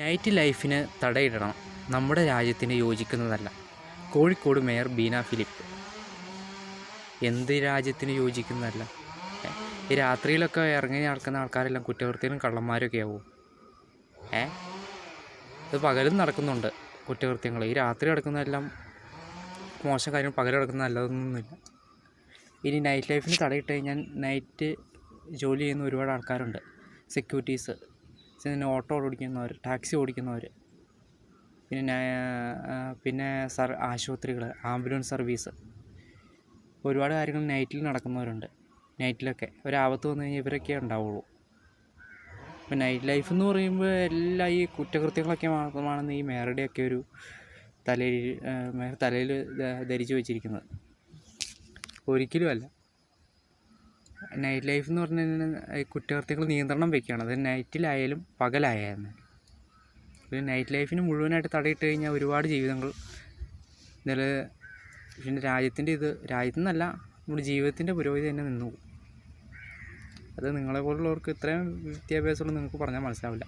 Night ലൈഫിന് തടയിടണം. നമ്മുടെ രാജ്യത്തിന് യോജിക്കുന്നതല്ല. കോഴിക്കോട് മേയർ ബീന ഫിലിപ്പ്. എന്ത് രാജ്യത്തിന് യോജിക്കുന്നതല്ല? ഈ രാത്രിയിലൊക്കെ ഇറങ്ങി നടക്കുന്ന ആൾക്കാരെല്ലാം കുറ്റകൃത്യനും കള്ളന്മാരൊക്കെ ആവും. ഏ? ഇത് പകലും നടക്കുന്നുണ്ട് കുറ്റകൃത്യങ്ങൾ ഈ രാത്രി നടക്കുന്നതെല്ലാം മോശം കാര്യം പകൽ നടക്കുന്ന നല്ലതൊന്നുമില്ല. ഇനി നൈറ്റ് ലൈഫിന് തടയിട്ട് കഴിഞ്ഞാൽ നൈറ്റ് ജോലി ചെയ്യുന്ന ഒരുപാട് ആൾക്കാരുണ്ട്. സെക്യൂരിറ്റീസ് പിന്നെ ഓട്ടോ ഓടിക്കുന്നവർ ടാക്സി ഓടിക്കുന്നവർ പിന്നെ പിന്നെ സർ ആശുപത്രികൾ ആംബുലൻസ് സർവീസ്. ഒരുപാട് കാര്യങ്ങൾ നൈറ്റിൽ നടക്കുന്നവരുണ്ട്. നൈറ്റിലൊക്കെ. ഒരാപത്ത് വന്നു കഴിഞ്ഞാൽ ഇവരൊക്കെ ഉണ്ടാവുള്ളൂ. ഇപ്പം നൈറ്റ് ലൈഫ് എന്ന് പറയുമ്പോൾ എല്ലാ ഈ കുറ്റകൃത്യങ്ങളൊക്കെ മാത്രമാണെന്ന് ഈ മേറുടെയൊക്കെ ഒരു തലയിൽ തലയിൽ ധരിച്ചു വെച്ചിരിക്കുന്നത്. ഒരിക്കലും അല്ല. നൈറ്റ് ലൈഫ് എന്ന് പറഞ്ഞു കഴിഞ്ഞാൽ കുറ്റകൃത്യങ്ങൾ നിയന്ത്രണം വെക്കുകയാണ് അത് നൈറ്റിലായാലും പകലായാലും. ഒരു നൈറ്റ് ലൈഫിന് മുഴുവനായിട്ട് തടയിട്ട് കഴിഞ്ഞാൽ ഒരുപാട് ജീവിതങ്ങൾ ഇതിൽ പിന്നെ രാജ്യത്തിന്റെ ഇത് രാജ്യത്തു നിന്നല്ല നമ്മുടെ ജീവിതത്തിന്റെ പുരോഗതി തന്നെ നിന്നു പോകും. അത് നിങ്ങളെ പോലുള്ളവർക്ക് ഇത്രയും വിദ്യാഭ്യാസമുള്ള നിങ്ങൾക്ക് പറഞ്ഞാൽ മനസ്സിലാവില്ല.